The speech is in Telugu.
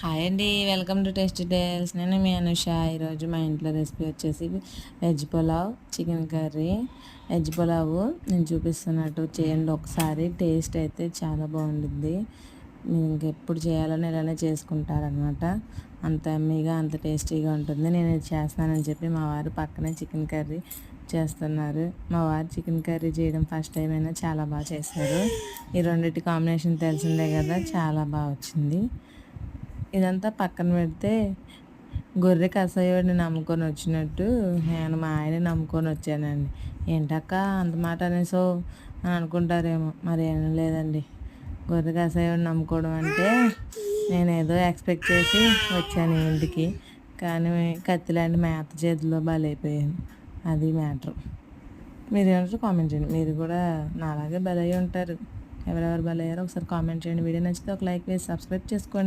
హాయ్ అండి వెల్కమ్ టు టేస్ట్ డేల్స్ నేను మీ అనుష. ఈరోజు మా ఇంట్లో రెసిపీ వచ్చేసి veg pulao chicken curry. Veg pulao నేను చూపిస్తున్నట్టు చేయండి ఒకసారి. టేస్ట్ అయితే చాలా బాగుంటుంది మీరు ఇంకెప్పుడు చేయాలని ఇలానే చేసుకుంటారనమాట అంత ఎమ్మీగా అంత టేస్టీగా ఉంటుంది. నేను ఇది చేస్తానని చెప్పి మా వారు పక్కనే చికెన్ కర్రీ చేస్తున్నారు. మా వారు చికెన్ కర్రీ చేయడం ఫస్ట్ టైం అయినా చాలా బాగా చేశారు. ఈ రెండింటి కాంబినేషన్ తెలిసిందే కదా చాలా బాగా వచ్చింది. ఇదంతా పక్కన పెడితే గొర్రె కసాయోడిని నమ్ముకొని వచ్చినట్టు నేను మా ఆయన నమ్ముకొని వచ్చానండి. ఏంటక్క అంత మాట అనేసో అని అనుకుంటారేమో. మరి ఏం లేదండి. గొర్రె కసాయోడిని నమ్ముకోవడం అంటే నేను ఏదో ఎక్స్పెక్ట్ చేసి వచ్చాను ఇంటికి. కానీ కత్తిలాంటి మేత చేతిలో బలైపోయాను అది మ్యాటర్. మీరు ఏమంటారు కామెంట్ చేయండి. మీరు కూడా నాలాగే బలయ్యి ఉంటారు ఎవరెవరు బలయ్యారో ఒకసారి కామెంట్ చేయండి. వీడియో నచ్చితే ఒక లైక్ వేసి సబ్స్క్రైబ్ చేసుకోండి.